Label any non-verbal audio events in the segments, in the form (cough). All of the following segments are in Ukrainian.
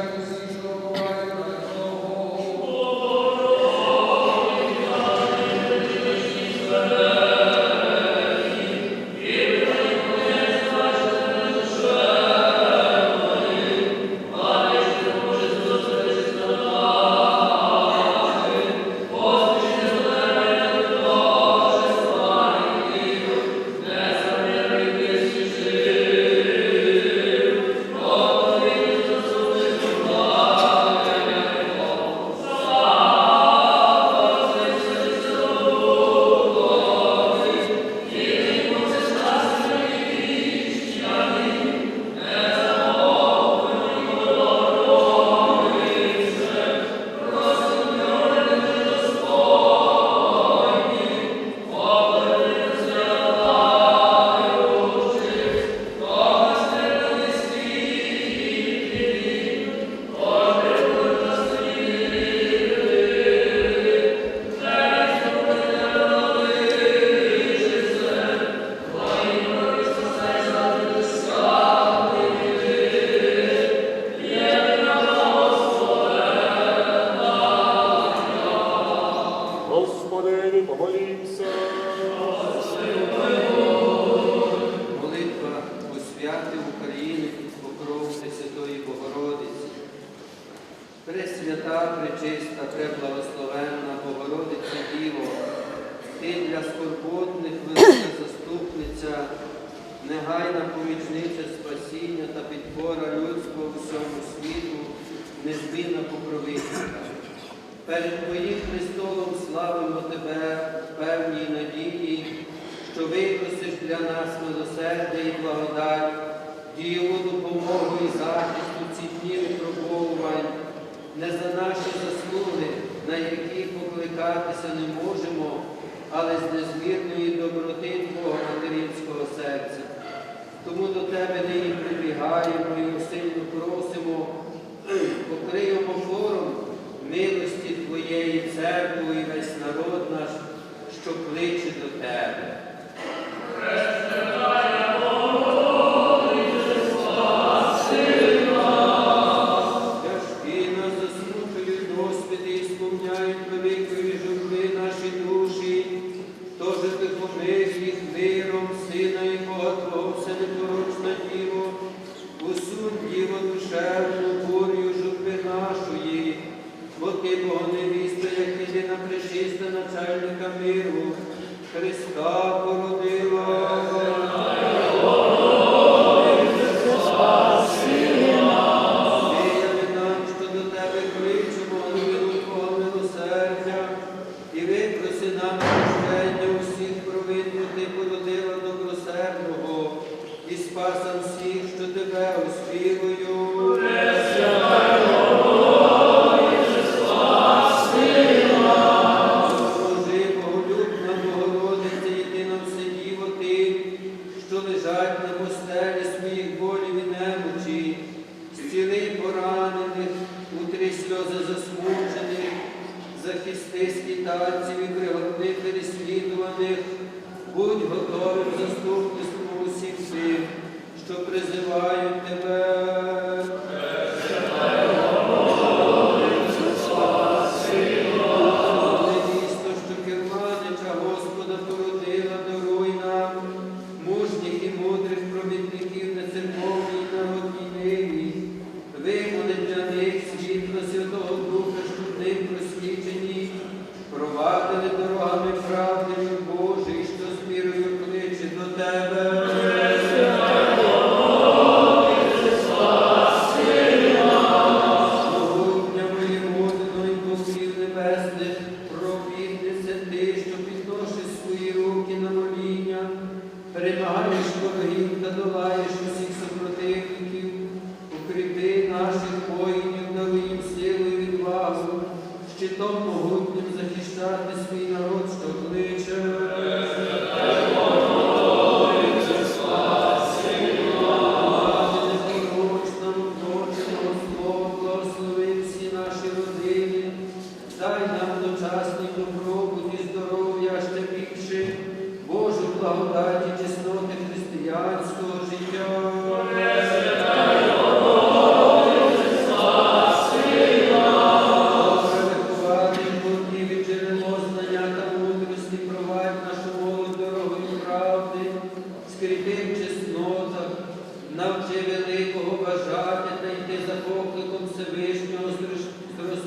Gracias. Господи, помолімся. Молитва у освяти України під покров Святої Богородиці. Пресвята, пречиста, преблагословенна Богородиця Діво, ти для скорботних велика заступниця, негайна помічниця спасіння та підбора людського всьому світу, незмінна покровителька перед Твоїм Христовом славимо Тебе в певній надії, що випросиш для нас милосердя і благодать, дієву допомогу і захисту ці дні випробовувань, не за наші заслуги, на які покликатися не можемо, але з незмірної доброти Твого материнського серця. Тому до Тебе нині прибігаємо і усильно просимо, покриємо хором милості Твоєї церкви і весь народ наш, що кличе до Тебе.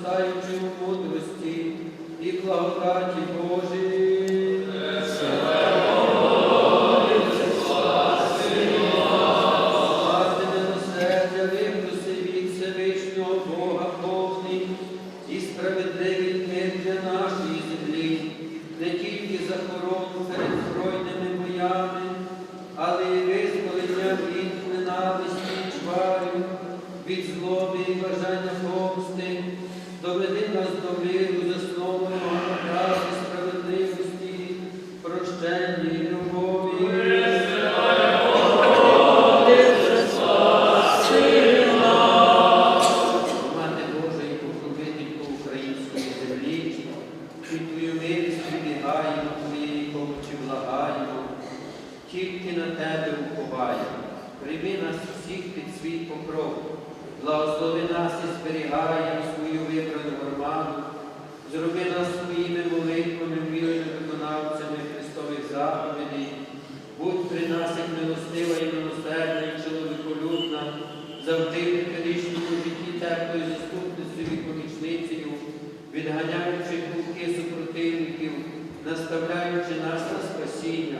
зростаючи у мудрості і благодаті. наставляючи нас на спасіння,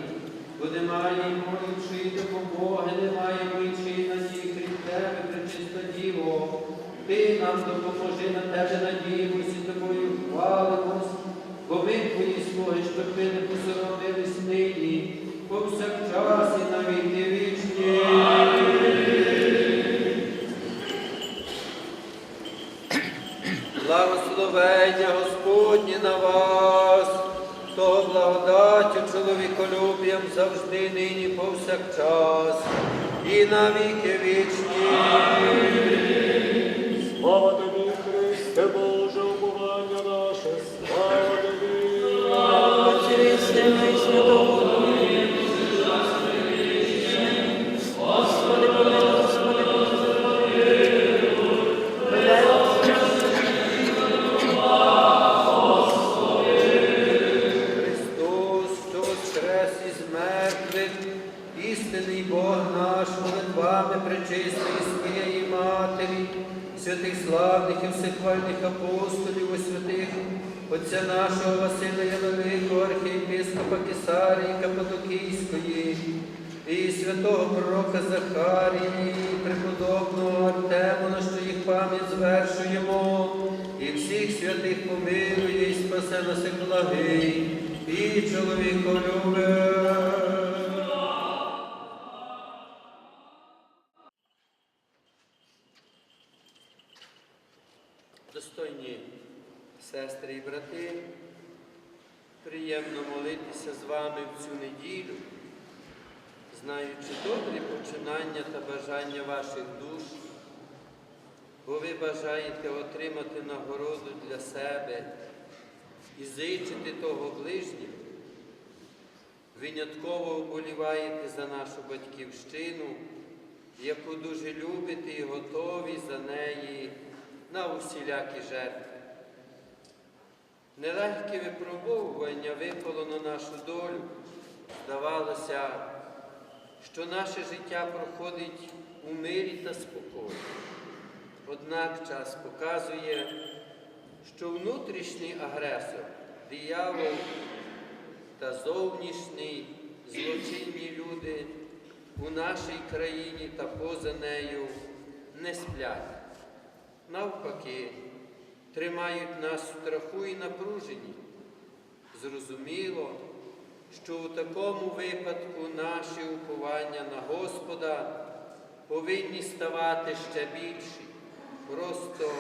бо немає іншої допомоги, немає іншої надії, крім тебе, причисто Діво. Ти нам допоможи на тебе, надіємося, тобою хвалимось, бо ми твої слуги, щоб ми не посоромились нині, повсякчас і навіть не на віки вічні. Слава тобі, Христе Боже, уповання наше, слава тобі. Слава Христе, Святого святого пророка Захарії, і преподобного Артемона, що їх пам'ять звершуємо, і всіх святих помилує, і спасе нас як благий, і чоловіколюбе. Достойні сестри і брати, приємно молитися з вами в цю неділю, знаючи добрі починання та бажання ваших душ, бо ви бажаєте отримати нагороду для себе і зичити того ближнього. Винятково вболіваєте за нашу батьківщину, яку дуже любите і готові за неї на усілякі жертви. Нелегке випробовування випало на нашу долю. Здавалося, що наше життя проходить у мирі та спокої. Однак час показує, що внутрішній агресор, диявол та зовнішній злочинні люди у нашій країні та поза нею не сплять. Навпаки, тримають нас в страху і напруженні. Зрозуміло, що у такому випадку наші уповання на Господа повинні ставати ще більші, просто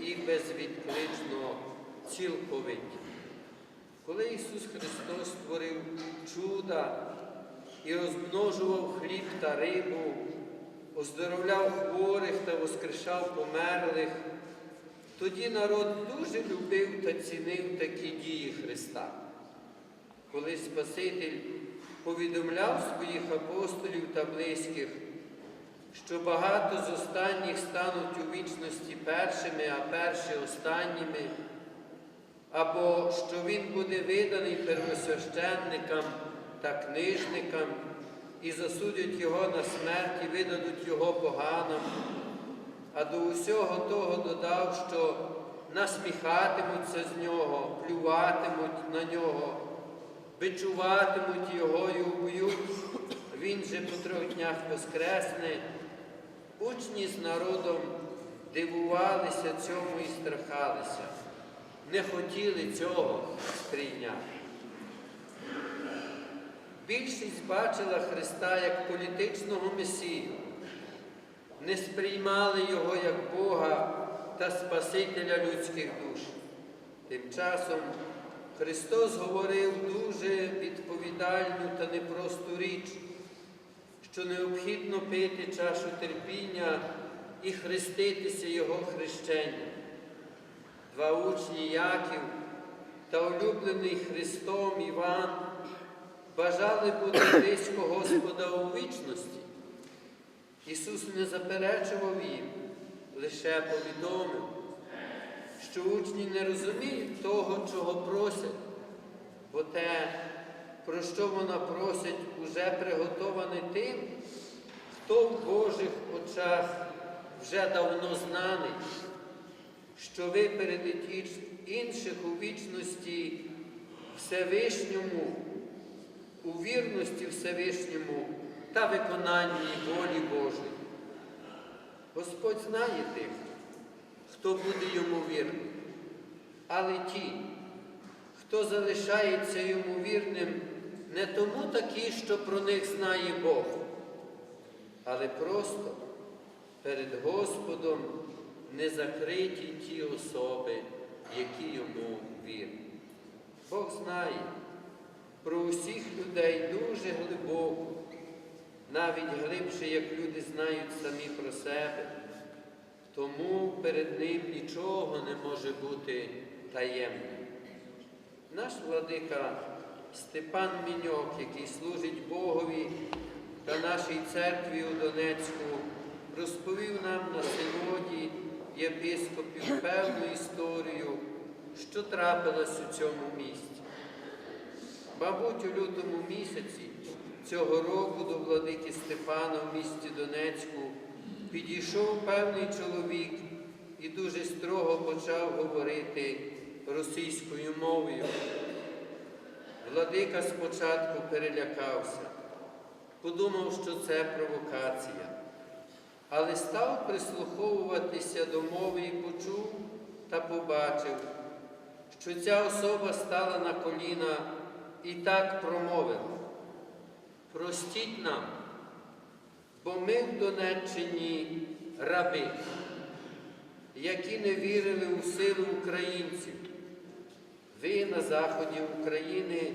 і безвідклично цілковиті. Коли Ісус Христос створив чуда і розмножував хліб та рибу, оздоровляв хворих та воскрешав померлих, тоді народ дуже любив та цінив такі дії Христа. Коли Спаситель повідомляв своїх апостолів та близьких, що багато з останніх стануть у вічності першими, а перші останніми, або що він буде виданий первосвященникам та книжникам і засудять його на смерть і видадуть його поганам, а до усього того додав, що насміхатимуться з нього, плюватимуть на нього, бичуватимуть його і уб'ють. Він же по трьох днях воскресне. Учні з народом дивувалися цьому і страхалися, не хотіли цього сприйняти. Більшість бачила Христа як політичного месію, не сприймали Його як Бога та Спасителя людських душ. Тим часом Христос говорив дуже відповідальну та непросту річ, що необхідно пити чашу терпіння і хреститися Його хрещенням. Два учні Яків та улюблений Христом Іван бажали бути близько Господа у вічності. Ісус не заперечував їм, лише повідомив, що учні не розуміють того, чого просять, бо те, про що вона просить, уже приготоване тим, хто в Божих очах вже давно знаний, що випередить іч- інших у вічності Всевишньому, у вірності Всевишньому та виконанні волі Божої. Господь знає тих, хто буде йому вірним, але ті, хто залишається йому вірним, не тому такі, що про них знає Бог, але просто перед Господом не закриті ті особи, які йому вірять. Бог знає про усіх людей дуже глибоко, навіть глибше, як люди знають самі про себе. Тому перед ним нічого не може бути таємним. Наш владика Степан Міньок, який служить Богові та нашій церкві у Донецьку, розповів нам на синоді єпископів певну історію, що трапилась у цьому місті. Мабуть, у лютому місяці цього року до владики Степана в місті Донецьку підійшов певний чоловік і дуже строго почав говорити російською мовою. Владика спочатку перелякався, подумав, що це провокація, але став прислуховуватися до мови і почув та побачив, що ця особа стала на коліна і так промовила. Простіть нам, бо ми в Донеччині раби, які не вірили у силу українців. Ви на заході України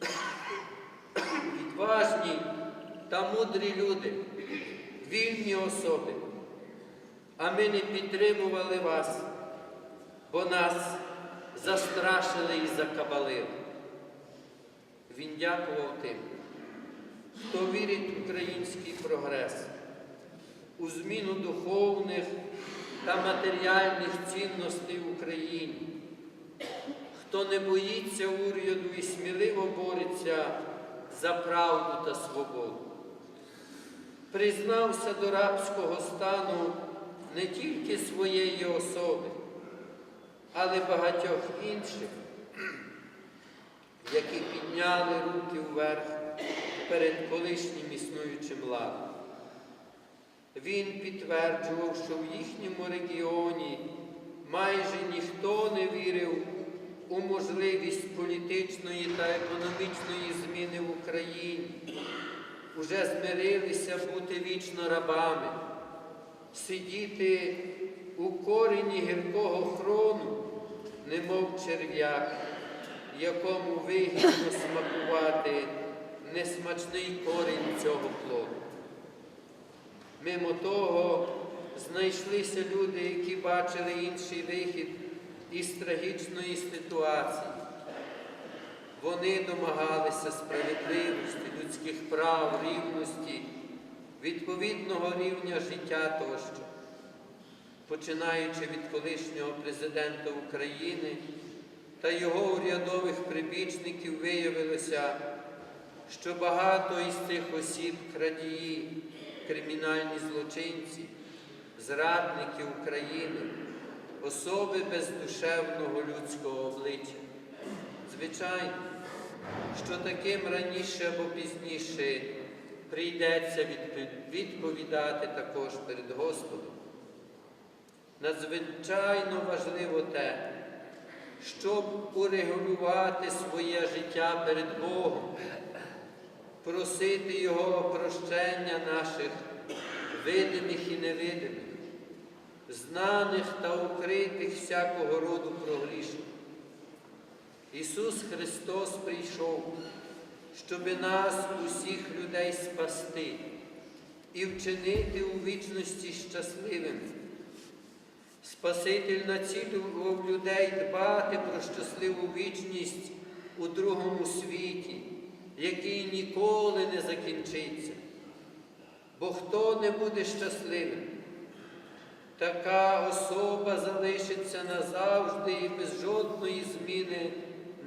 (coughs) відважні та мудрі люди, вільні особи, а ми не підтримували вас, бо нас застрашили і закабалили. Він дякував тим, хто вірить в український прогрес, у зміну духовних та матеріальних цінностей в Україні, хто не боїться уряду і сміливо бореться за правду та свободу. Признався до рабського стану не тільки своєї особи, але багатьох інших, які підняли руки вверх перед колишнім існуючим ладом. Він підтверджував, що в їхньому регіоні майже ніхто не вірив у можливість політичної та економічної зміни в Україні. Уже змирилися бути вічно рабами, сидіти у корені гіркого хрону, немов черв'як, якому вигідно смакувати несмачний корінь цього плоду. Мимо того, знайшлися люди, які бачили інший вихід із трагічної ситуації. Вони домагалися справедливості, людських прав, рівності, відповідного рівня життя тощо. Починаючи від колишнього президента України та його урядових прибічників, виявилося, що багато із цих осіб крадії, кримінальні злочинці, зрадники України, особи без душевного людського обличчя. Звичайно, що таким раніше або пізніше прийдеться відповідати також перед Господом. Надзвичайно важливо те, щоб урегулювати своє життя перед Богом, просити Його прощення наших видимих і невидимих, знаних та укритих всякого роду прогрішень. Ісус Христос прийшов, щоби нас, усіх людей, спасти і вчинити у вічності щасливими. Спаситель націлював людей дбати про щасливу вічність у другому світі, який ніколи не закінчиться. Бо хто не буде щасливим, така особа залишиться назавжди і без жодної зміни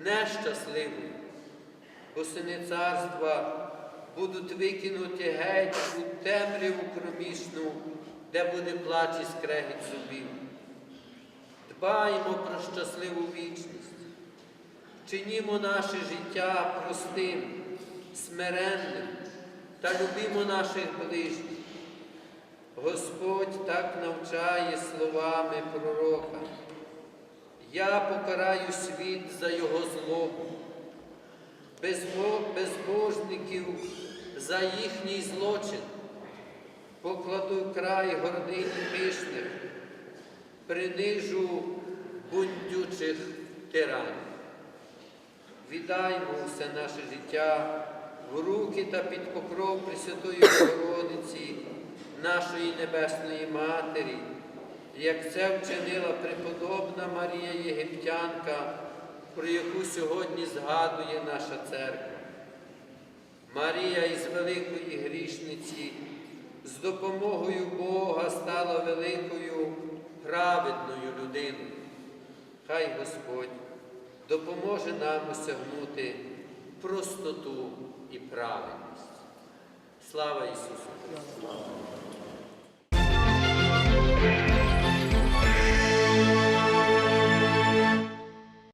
нещасливою, бо сини царства будуть викинуті геть у темряву кромішну, де буде плач і скрегіт зубів. Дбаємо про щасливу вічність, чинімо наше життя простим, смиренним та любімо наших ближніх. Господь так навчає словами пророка. Я покараю світ за його злобу, безбожників за їхній злочин, покладу край гордині пишних, принижу бундючих тиранів. Віддаймо усе наше життя в руки та під покров Пресвятої Богородиці, нашої Небесної Матері, як це вчинила преподобна Марія Єгиптянка, про яку сьогодні згадує наша церква. Марія із великої грішниці з допомогою Бога стала великою праведною людиною. Хай Господь допоможе нам осягнути простоту і праведність. Слава Ісусу Христу!